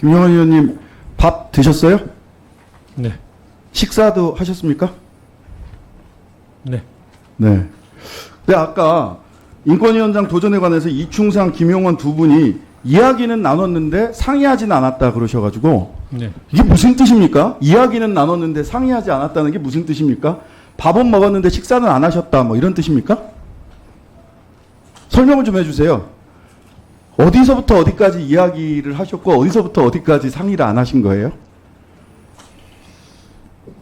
김영환 의원님 밥 드셨어요? 네. 식사도 하셨습니까? 네. 네. 근데 아까 인권위원장 도전에 관해서 이충상, 김용원 두 분이 이야기는 나눴는데 상의하지는 않았다 그러셔가지고 네. 이게 무슨 뜻입니까? 이야기는 나눴는데 상의하지 않았다는 게 무슨 뜻입니까? 밥은 먹었는데 식사는 안 하셨다 뭐 이런 뜻입니까? 설명을 좀 해주세요. 어디서부터 어디까지 이야기를 하셨고 어디서부터 어디까지 상의를 안 하신 거예요?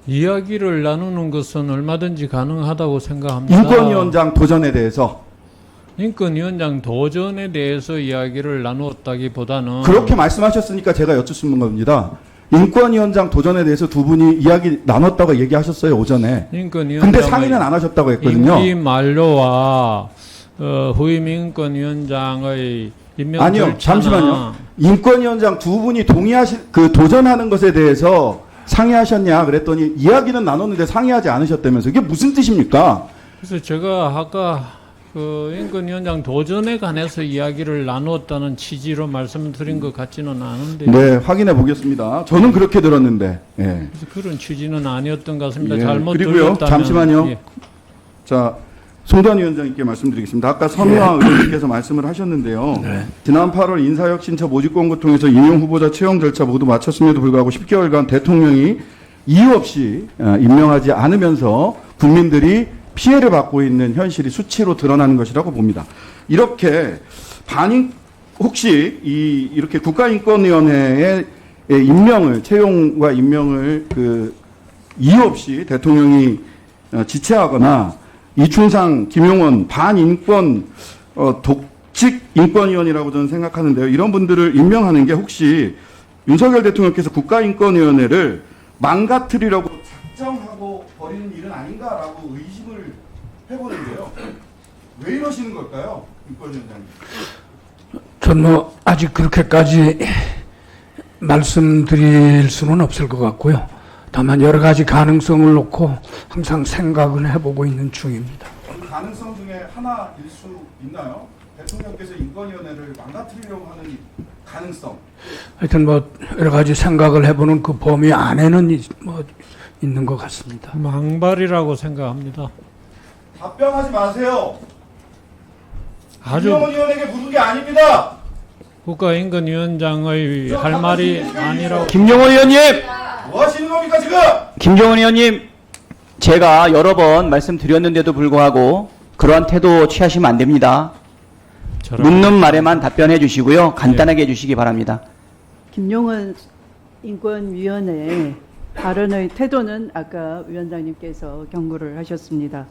이야기를 나누는 것은 얼마든지 가능하다고 생각합니다. 인권위원장 도전에 대해서 인권위원장 도전에 대해서 이야기를 나누었다기보다는 그렇게 말씀하셨으니까 제가 여쭙는 겁니다. 인권위원장 도전에 대해서 두 분이 이야기 나눴다고 얘기하셨어요 오전에. 인권위원장 근데 상의는 안 하셨다고 했거든요. 임기 만료와 어, 후임 인권위원장의 아니요, 잠시만요. 인권위원장 두 분이 동의하시 그 도전하는 것에 대해서 상의하셨냐 그랬더니 이야기는 나눴는데 상의하지 않으셨다면서 이게 무슨 뜻입니까? 그래서 제가 아까 그 인권위원장 도전에 관해서 이야기를 나누었다는 취지로 말씀드린 것 같지는 않은데 네, 확인해 보겠습니다. 저는 그렇게 들었는데. 예. 그런 취지는 아니었던 것 같습니다. 예, 잘못 그리고요, 잠시만요. 예. 자, 송단 위원장님께 말씀드리겠습니다. 아까 서미화 의원님께서 말씀을 하셨는데요. 지난 8월 인사혁신처 모집공고 통해서 임용 후보자 채용 절차 모두 마쳤음에도 불구하고 10개월간 대통령이 이유 없이 어, 임명하지 않으면서 국민들이 피해를 받고 있는 현실이 수치로 드러나는 것이라고 봅니다. 이렇게 반인 혹시 이 이렇게 국가인권위원회의 임명을 채용과 임명을 그 이유 없이 대통령이 어, 지체하거나 이춘상, 김용원 반인권 어, 독직 인권위원이라고 저는 생각하는데요. 이런 분들을 임명하는 게 혹시 윤석열 대통령께서 국가인권위원회를 망가뜨리려고 작정하고 버리는 일은 아닌가라고 의심을 해보는데요. 왜 이러시는 걸까요? 전뭐 아직 그렇게까지 말씀드릴 수는 없을 것 같고요. 다만 여러 가지 가능성을 놓고 항상 생각을 해보고 있는 중입니다. 그 가능성 중에 하나일 수 있나요? 대통령께서 인권위원회를 망가뜨리려고 하는 가능성. 하여튼 뭐 여러 가지 생각을 해보는 그 범위 안에는 이- 뭐 있는 것 같습니다. 망발이라고 생각합니다. 답변하지 마세요. 아주 김영원 의원에게 묻은 게 아닙니다. 국가인권위원장의 할 말이 아니라고 김종원 의원님, 뭐 하시는 겁니까 지금? 김종원 의원님, 제가 여러 번 말씀드렸는데도 불구하고 그러한 태도 취하시면 안 됩니다. 저런 묻는 말에만 답변해 주시고요. 간단하게 해 주시기 바랍니다. 김용원 인권위원회 발언의 태도는 아까 위원장님께서 경고를 하셨습니다.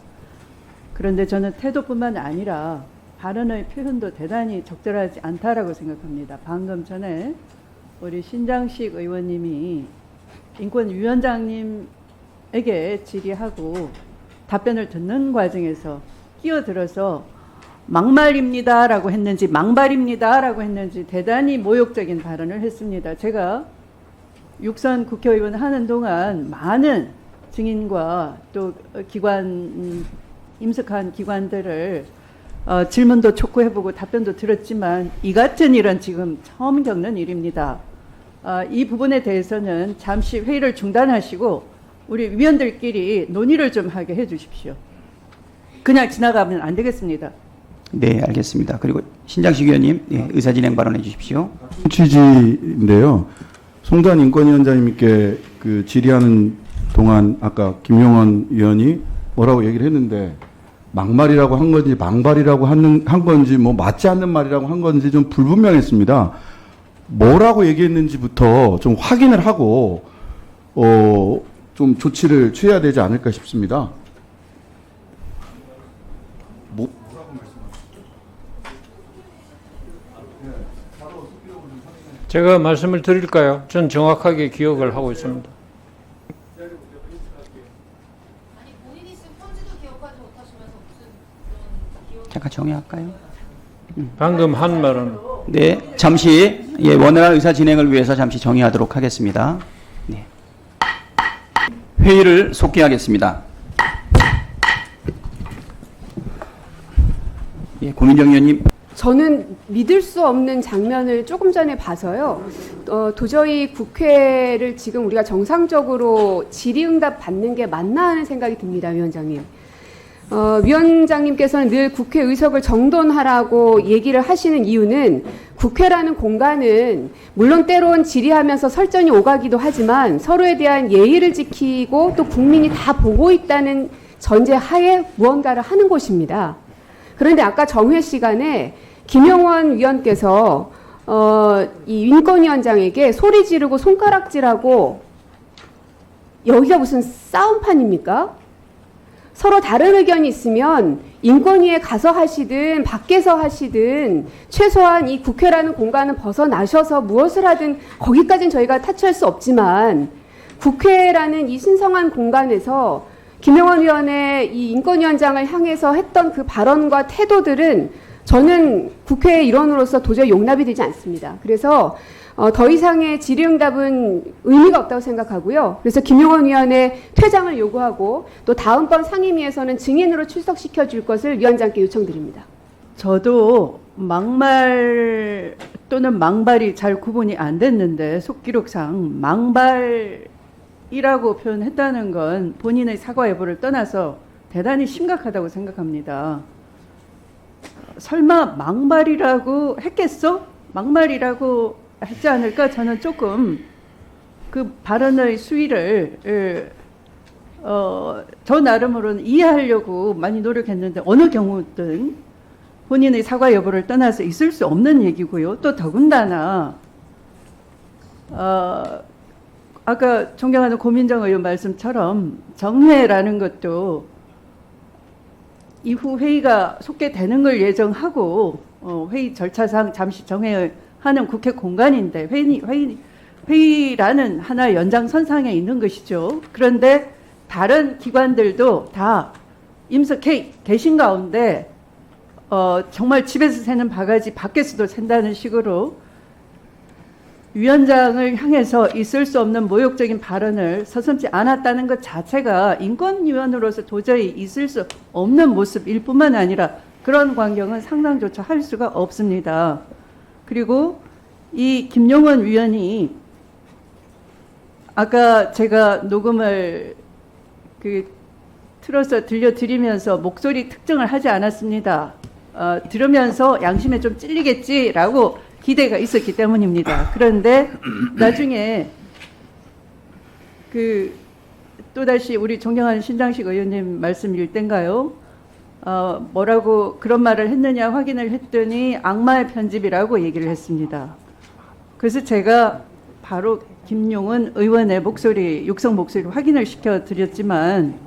그런데 저는 태도뿐만 아니라 발언의 표현도 대단히 적절하지 않다라고 생각합니다. 방금 전에 우리 신장식 의원님이 인권위원장님에게 질의하고 답변을 듣는 과정에서 끼어들어서 막말입니다라고 했는지 망발입니다라고 했는지 대단히 모욕적인 발언을 했습니다. 제가 육선 국회의원 하는 동안 많은 증인과 또 기관 음, 임석한 기관들을 어, 질문도 촉구해보고 답변도 들었지만 이 같은 일은 지금 처음 겪는 일입니다. 어, 이 부분에 대해서는 잠시 회의를 중단하시고 우리 위원들끼리 논의를 좀 하게 해주십시오. 그냥 지나가면 안 되겠습니다. 네, 알겠습니다. 그리고 신장식 의원님, 예, 의사진행 발언해 주십시오. 취지인데요. 송단 인권위원장님께 그 질의하는 동안 아까 김용원 의원이 뭐라고 얘기를 했는데 막말이라고 한 건지 망발이라고 하는 한 건지 뭐 맞지 않는 말이라고 한 건지 좀 불분명했습니다. 뭐라고 얘기했는지부터 좀 확인을 하고 어 좀 조치를 취해야 되지 않을까 싶습니다. 뭐 제가 말씀을 드릴까요? 전 정확하게 기억을 하고 있습니다. 잠깐 정리할까요? 방금 한 말은 네, 잠시 예, 원활한 의사 진행을 위해서 잠시 정의하도록 하겠습니다. 네. 회의를 속기하겠습니다. 예, 고민정 의원님. 저는 믿을 수 없는 장면을 조금 전에 봐서요. 어, 도저히 국회를 지금 우리가 정상적으로 질의응답 받는 게 맞나 하는 생각이 듭니다, 위원장님. 어, 위원장님께서는 늘 국회 의석을 정돈하라고 얘기를 하시는 이유는 국회라는 공간은 물론 때론 질의하면서 설전이 오가기도 하지만 서로에 대한 예의를 지키고 또 국민이 다 보고 있다는 전제 하에 무언가를 하는 곳입니다. 그런데 아까 정회 시간에 김영원 위원께서 어, 이 인권위원장에게 소리 지르고 손가락질하고 여기가 무슨 싸움판입니까? 서로 다른 의견이 있으면 인권위에 가서 하시든 밖에서 하시든 최소한 이 국회라는 공간은 벗어나셔서 무엇을 하든 거기까지는 저희가 타치할 수 없지만 국회라는 이 신성한 공간에서 김영원 위원의 이 인권위원장을 향해서 했던 그 발언과 태도들은 저는 국회의 일원으로서 도저히 용납이 되지 않습니다. 그래서 어, 더 이상의 질의응답은 의미가 없다고 생각하고요. 그래서 김용원 위원의 퇴장을 요구하고 또 다음번 상임위에서는 증인으로 출석시켜 줄 것을 위원장께 요청드립니다. 저도 막말 또는 망발이 잘 구분이 안 됐는데 속기록상 망발이라고 표현했다는 건 본인의 사과 여부를 떠나서 대단히 심각하다고 생각합니다. 설마 망발이라고 했겠어? 막말이라고 했지 않을까? 저는 조금 그 발언의 수위를 에, 어, 저 나름으로는 이해하려고 많이 노력했는데 어느 경우든 본인의 사과 여부를 떠나서 있을 수 없는 얘기고요. 또 더군다나 어, 아까 존경하는 고민정 의원 말씀처럼 정회라는 것도 이후 회의가 속개되는 걸 예정하고 어, 회의 절차상 잠시 정회 하는 국회 공간인데 회의, 회의, 회의라는 하나 의 연장선상에 있는 것이죠. 그런데 다른 기관들도 다 임석해 계신 가운데 어, 정말 집에서 새는 바가지 밖에서도 샌다는 식으로 위원장을 향해서 있을 수 없는 모욕적인 발언을 서슴지 않았다는 것 자체가 인권위원으로서 도저히 있을 수 없는 모습일 뿐만 아니라 그런 광경은 상상조차 할 수가 없습니다. 그리고 이 김용원 위원이 아까 제가 녹음을 그 틀어서 들려드리면서 목소리 특정을 하지 않았습니다. 어, 들으면서 양심에 좀 찔리겠지라고 기대가 있었기 때문입니다. 그런데 나중에 그 또다시 우리 존경하는 신장식 의원님 말씀 일 땐가요? 어, 뭐라고 그런 말을 했느냐 확인을 했더니 악마의 편집이라고 얘기를 했습니다. 그래서 제가 바로 김용은 의원의 목소리, 육성 목소리를 확인을 시켜 드렸지만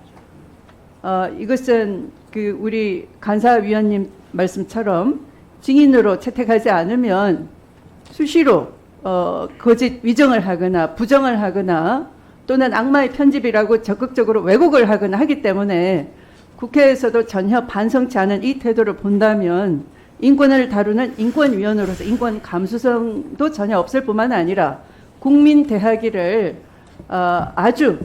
어, 이것은 그 우리 간사위원님 말씀처럼 증인으로 채택하지 않으면 수시로 어, 거짓 위정을 하거나 부정을 하거나 또는 악마의 편집이라고 적극적으로 왜곡을 하거나 하기 때문에 국회에서도 전혀 반성치 않은 이 태도를 본다면 인권을 다루는 인권위원으로서 인권 감수성도 전혀 없을 뿐만 아니라 국민 대하기를 어, 아주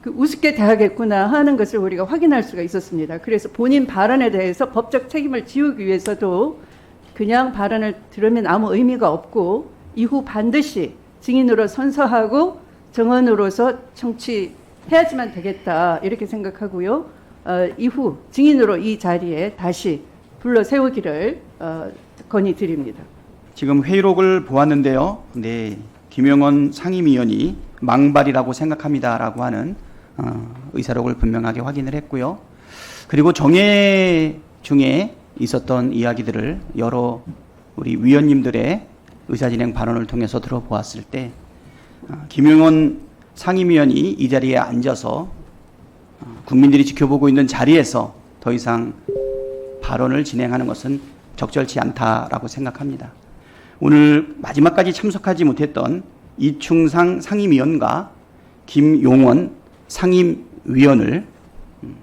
그 우습게 대하겠구나 하는 것을 우리가 확인할 수가 있었습니다. 그래서 본인 발언에 대해서 법적 책임을 지우기 위해서도 그냥 발언을 들으면 아무 의미가 없고 이후 반드시 증인으로 선서하고 정언으로서 청취해야지만 되겠다 이렇게 생각하고요. 어, 이후 증인으로 이 자리에 다시 불러 세우기를 어, 건의드립니다. 지금 회의록을 보았는데요. 네, 김영원 상임위원이 망발이라고 생각합니다라고 하는 어, 의사록을 분명하게 확인을 했고요. 그리고 정회 중에 있었던 이야기들을 여러 우리 위원님들의 의사진행 발언을 통해서 들어보았을 때 어, 김영원 상임위원이 이 자리에 앉아서 어, 국민들이 지켜보고 있는 자리에서 더 이상 발언을 진행하는 것은 적절치 않다라고 생각합니다. 오늘 마지막까지 참석하지 못했던 이충상 상임위원과 김용원 상임위원을 음,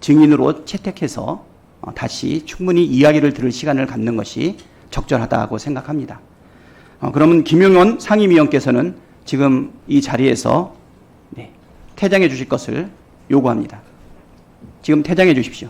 증인으로 채택해서 어, 다시 충분히 이야기를 들을 시간을 갖는 것이 적절하다고 생각합니다. 어, 그러면 김용원 상임위원께서는 지금 이 자리에서 네, 퇴장해 주실 것을 요구합니다. 지금 퇴장해 주십시오.